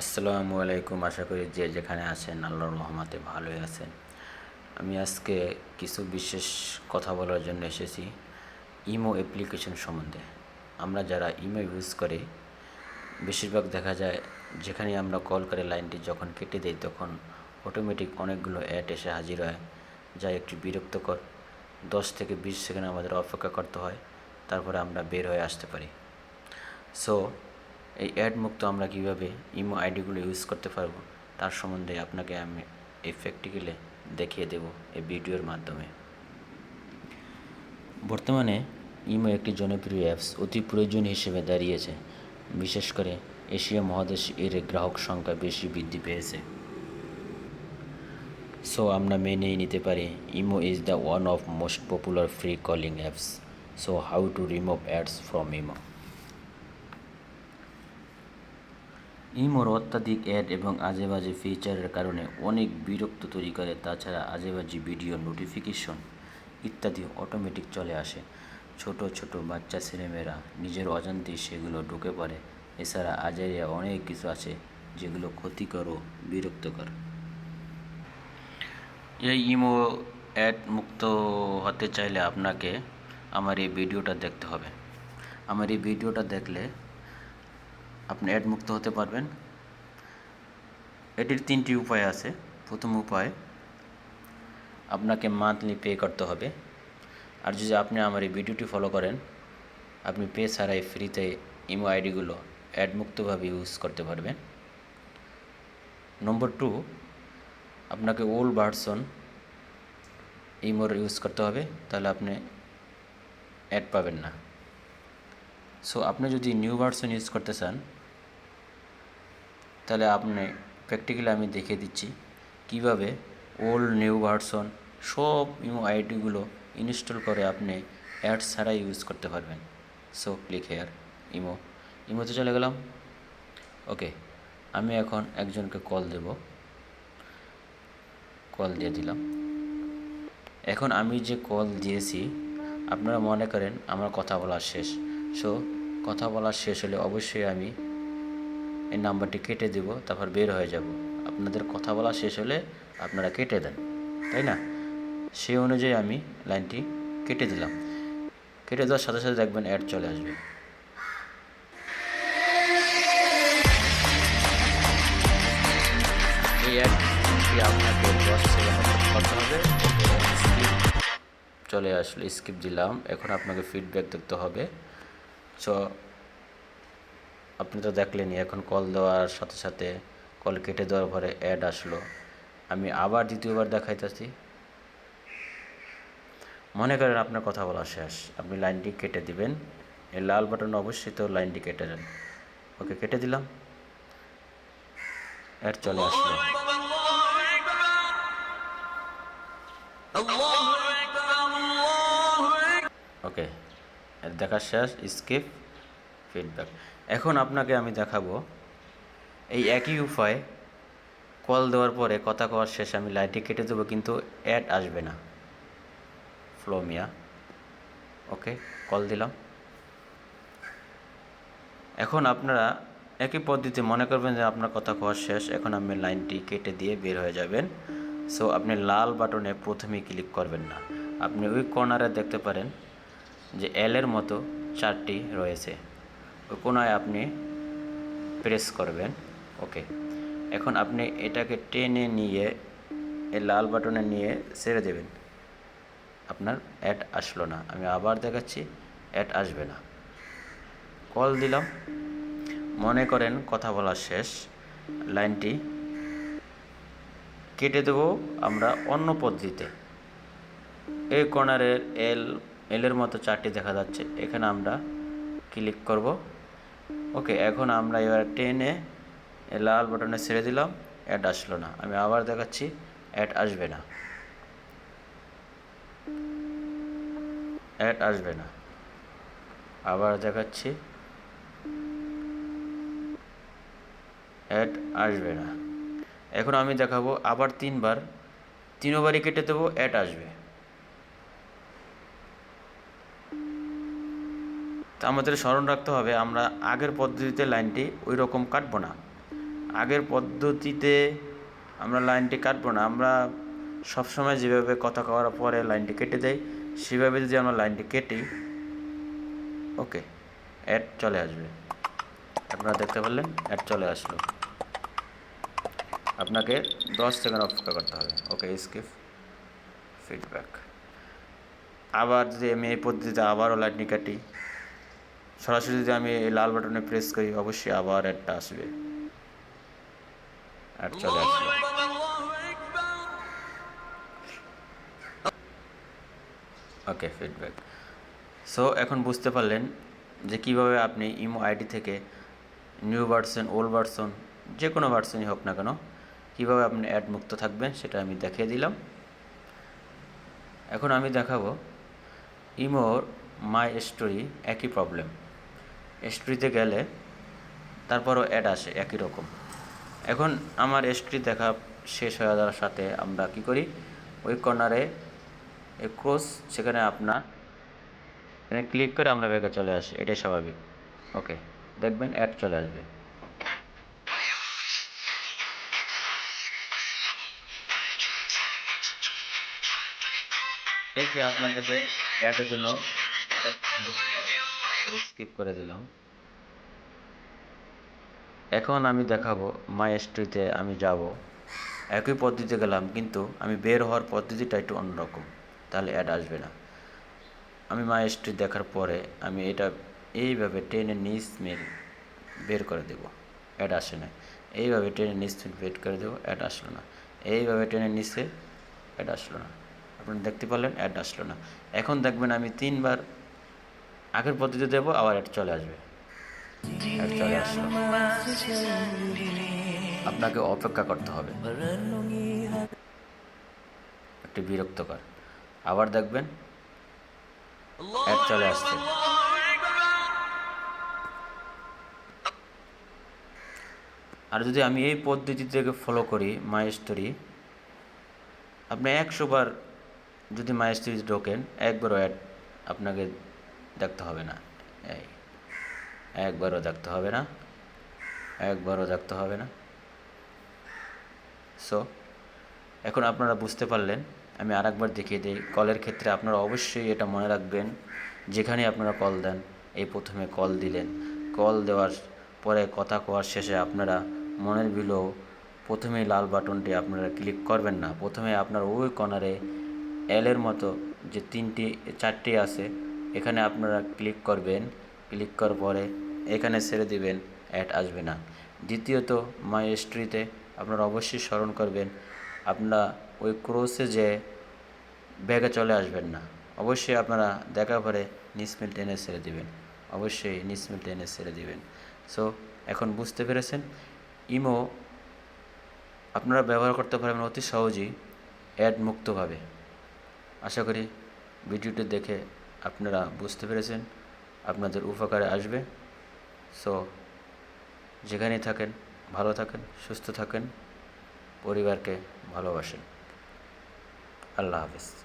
আসসালামু আলাইকুম, আশা করি যে যেখানে আছেন আল্লাহর রহমতে ভালোই আছেন। আমি আজকে কিছু বিশেষ কথা বলার জন্য এসেছি ইমো অ্যাপ্লিকেশন সম্বন্ধে। আমরা যারা ইমো ইউজ করি, বেশিরভাগ দেখা যায় যেখানে আমরা কল করে লাইনটি যখন কেটে দেই, তখন অটোমেটিক অনেকগুলো অ্যাড এসে হাজির হয়, যা একটু বিরক্তকর। দশ থেকে বিশ সেকেন্ড আমাদের অপেক্ষা করতে হয়, তারপরে আমরা বের হয়ে আসতে পারি। সো এই অ্যাড মুক্ত আমরা কীভাবে ইমো আইডিগুলো ইউজ করতে পারব? তার সম্বন্ধে আপনাকে আমি এই প্র্যাকটিক্যালে দেখিয়ে দেব এই ভিডিওর মাধ্যমে। বর্তমানে ইমো একটি জনপ্রিয় অ্যাপস অতি প্রয়োজন হিসেবে দাঁড়িয়েছে। বিশেষ করে এশিয়া মহাদেশ এর গ্রাহক সংখ্যা বেশি বৃদ্ধি পেয়েছে। সো আমরা মেনেই নিতে পারি imo is the one of most popular free calling apps so how to remove ads from imo ইমোর অত্যাধিক অ্যাড এবং আজেবাজে ফিচারের কারণে অনেক বিরক্ত তৈরি করে, তাছাড়া আজে বাজে ভিডিও নোটিফিকেশন ইত্যাদি অটোমেটিক চলে আসে। ছোট ছোট বাচ্চা ছেলেমেয়েরা নিজের অজান্তেই সেগুলো ঢুকে পড়ে। এছাড়া আজেরিয়া অনেক কিছু আছে যেগুলো ক্ষতিকর ও বিরক্তকর। এই ইমো অ্যাড মুক্ত হতে চাইলে আপনাকে আমার এই ভিডিওটা দেখতে হবে। আমার এই ভিডিওটা দেখলে আপনি অ্যাড মুক্ত হতে পারবেন। এটির তিনটি উপায় আছে। প্রথম উপায়, আপনাকে মান্থলি পে করতে হবে। আর যদি আপনি আমার এই ভিডিওটি ফলো করেন, আপনি পে ছাড়াই ফ্রিতে ইমো আইডিগুলো অ্যাড মুক্তভাবে ইউজ করতে পারবেন। নম্বর টু আপনাকে ওল্ড ভার্সন ইমোর ইউজ করতে হবে, তাহলে আপনি অ্যাড পাবেন না। সো আপনি যদি নিউ ভার্সন ইউজ করতে চান তাহলে আপনি প্র্যাকটিক্যালি আমি দেখিয়ে দিচ্ছি কীভাবে ওল্ড নিউ ভার্সন সব ইমো আইডিগুলো ইনস্টল করে আপনি অ্যাড ছাড়া ইউজ করতে পারবেন। সো ক্লিক হেয়ার ইমো ইমোতে চলে গেলাম। ওকে আমি এখন একজনকে কল দেব। কল দিয়ে দিলাম। এখন আমি যে কল দিয়েছি, আপনারা মনে করেন আমার কথা বলা শেষ। সো কথা বলা শেষ হলে অবশ্যই আমি এই নাম্বারটি কেটে দেব, তারপর বের হয়ে যাব। আপনাদের কথা বলা শেষ হলে আপনারা কেটে দেন, তাই না? সেই অনুযায়ী আমি লাইনটি কেটে দিলাম। কেটে দেওয়ার সাথে সাথে দেখবেন অ্যাড চলে আসবে। এই চলে আসলো স্কিপ দিলাম। এখন আপনাকে ফিডব্যাক দেখতে হবে। সো আপনি তো দেখলেনই, এখন কল দেওয়ার সাথে সাথে কল কেটে দেওয়ার পরে অ্যাড আসলো। আমি আবার দ্বিতীয়বার দেখাইতেছি। মনে করেন আপনার কথা বলা শেষ। আপনি লাইনটি কেটে দিবেন। এই লাল বাটন অবশ্যই তো লাইনটি কেটে দেন। ওকে, কেটে দিলাম। অ্যাড চলে আসলো। ওকে, দেখা শেষ স্কিপ ফিডব্যাক এখন আপনাকে আমি দেখাবো এই একই উপায় কল দেওয়ার পরে কথা কওয়ার শেষে আমি লাইটটি কেটে দেবো, কিন্তু অ্যাড আসবে না। ফ্লোমিয়া ওকে কল দিলাম। এখন আপনারা একই পদ্ধতিতে মনে করবেন যে আপনার কথা কওয়ার শেষ, এখন আপনি লাইনটি কেটে দিয়ে বের হয়ে যাবেন। সো আপনি লাল বাটনে প্রথমেই ক্লিক করবেন না। আপনি ওই কর্নারে দেখতে পারেন যে এলের মতো চারটি রয়েছে। কোনায় আপনি প্রেস করবেন ওকে এখন আপনি এটাকে টেনে নিয়ে, এই লাল বাটনে নিয়ে ছেড়ে দেবেন। আপনার অ্যাড আসলো না। আমি আবার দেখাচ্ছি অ্যাড আসবে না। কল দিলাম। মনে করেন কথা বলা শেষ। লাইনটি কেটে দেব আমরা অন্য পদ্ধতিতে এই কর্নারের এল এলের মতো চারটি দেখা যাচ্ছে। এখানে আমরা ক্লিক করব। ওকে এখন আমরা এবার টেনে লাল বাটনে ছেড়ে দিলাম অ্যাড আসলো না। আমি আবার দেখাচ্ছি অ্যাড আসবে না। অ্যাড আসবে না। আবার দেখাচ্ছি অ্যাড আসবে না। এখন আমি দেখাবো, আবার তিনবার। তিনবারই কেটে দেবো অ্যাড আসবে। তা আমাদের স্মরণ রাখতে হবে, আমরা আগের পদ্ধতিতে লাইনটি ওই রকম কাটবো না। আগের পদ্ধতিতে আমরা লাইনটি কাটবো না, আমরা সবসময় যেভাবে কথা কওয়ার পরে লাইনটি কেটে দেই, সেভাবে যদি আমরা লাইনটি কেটি, ওকে অ্যাড চলে আসবে। আপনারা দেখতে পারলেন অ্যাড চলে আসলো। আপনাকে দশ সেকেন্ড অপেক্ষা করতে হবে। ওকে স্কিপ ফিডব্যাক আবার যদি আমি এই পদ্ধতিতে আবারও লাইটনি কাটি সরাসরি যদি আমি এই লাল বাটনে প্রেস করি, অবশ্যই আবার অ্যাডটা আসবে। অ্যাড চলে আসলো। ওকে ফিডব্যাক সো এখন বুঝতে পারলেন যে কীভাবে আপনি ইমো আইডি থেকে নিউ ভার্সন ওল্ড ভার্সন যে কোনো ভার্সনই হোক না কেন, কীভাবে আপনি অ্যাড মুক্ত থাকবেন সেটা আমি দেখিয়ে দিলাম। এখন আমি দেখাবো ইমোর মাই স্টোরি একই প্রবলেম স্টোরিতে গেলে তারপরও অ্যাড আসে একই রকম। এখন আমার স্টোরি দেখা শেষ হয়ে যাওয়ার সাথে আমরা কি করি? ওই কর্নারে ক্রস সেখানে আপনার, এখানে ক্লিক করে আমরা ব্যাগে চলে আসি। এটাই স্বাভাবিক। ওকে দেখবেন অ্যাড চলে আসবে। দেখি আপনার কাছে অ্যাডের জন্য। স্কিপ করে দিলাম। এখন আমি দেখাবো মাই স্ট্রিতে আমি যাব। একই পদ্ধতিতে গেলাম, কিন্তু আমি বের হওয়ার পদ্ধতিটা একটু অন্যরকম। তাহলে অ্যাড আসবে না। আমি মাই দেখার পরে আমি এটা এইভাবে টেনে নিচ মেল বের করে দেব। অ্যাড আসে না। এইভাবে টেনে নিচ মেল বের করে দেবো অ্যাড আসলো না। এইভাবে টেনে নিচে অ্যাড আসলো না। আপনারা দেখতে পারলেন অ্যাড আসলো না। এখন দেখবেন আমি তিনবার আগের পদ্ধতি দেবো, আবার অ্যাড চলে আসবে। আপনাকে অপেক্ষা করতে হবে। একটি বিরক্তকর। আবার দেখবেন চলে আসছে। আর যদি আমি এই পদ্ধতি থেকে ফলো করি মাই স্টোরি আপনি একশো বার যদি মাই স্টোরিতে ঢোকেন, একবারও অ্যাড আপনাকে দেখতে হবে না। এই, একবারও দেখতে হবে না। একবারও দেখতে হবে না। সো এখন আপনারা বুঝতে পারলেন, আমি আরেকবার দেখিয়ে দিই, কলের ক্ষেত্রে আপনারা অবশ্যই এটা মনে রাখবেন, যেখানে আপনারা কল দেন, এই প্রথমে কল দিলেন। কল দেওয়ার পরে কথা কোয়ার শেষে আপনারা মনের বিলেও প্রথমে লাল বাটনটি আপনারা ক্লিক করবেন না। প্রথমে আপনার ওই কর্নারে এলের মতো যে তিনটি, চারটি আছে এখানে আপনারা ক্লিক করবেন, ক্লিক করার পরে এখানে ছেড়ে দিবেন, অ্যাড আসবে না। দ্বিতীয়ত মাই স্ট্রিতে আপনারা অবশ্যই স্মরণ করবেন, আপনারা ওই ক্রোসে যে ব্যাগে চলে আসবেন না, অবশ্যই আপনারা দেখা পরে নিসমিল টেনে ছেড়ে দিবেন, অবশ্যই নিসমিল টেনে ছেড়ে দিবেন। সো এখন বুঝতে পেরেছেন? ইমো আপনারা ব্যবহার করতে পারবেন অতি সহজেই, অ্যাড মুক্তভাবে আশা করি ভিডিওটি দেখে আপনারা বুঝতে পেরেছেন, আপনাদের উপকারে আসবে। সো যেখানেই থাকেন, ভালো থাকেন, সুস্থ থাকেন, পরিবারকে ভালোবাসেন। আল্লাহ হাফেজ।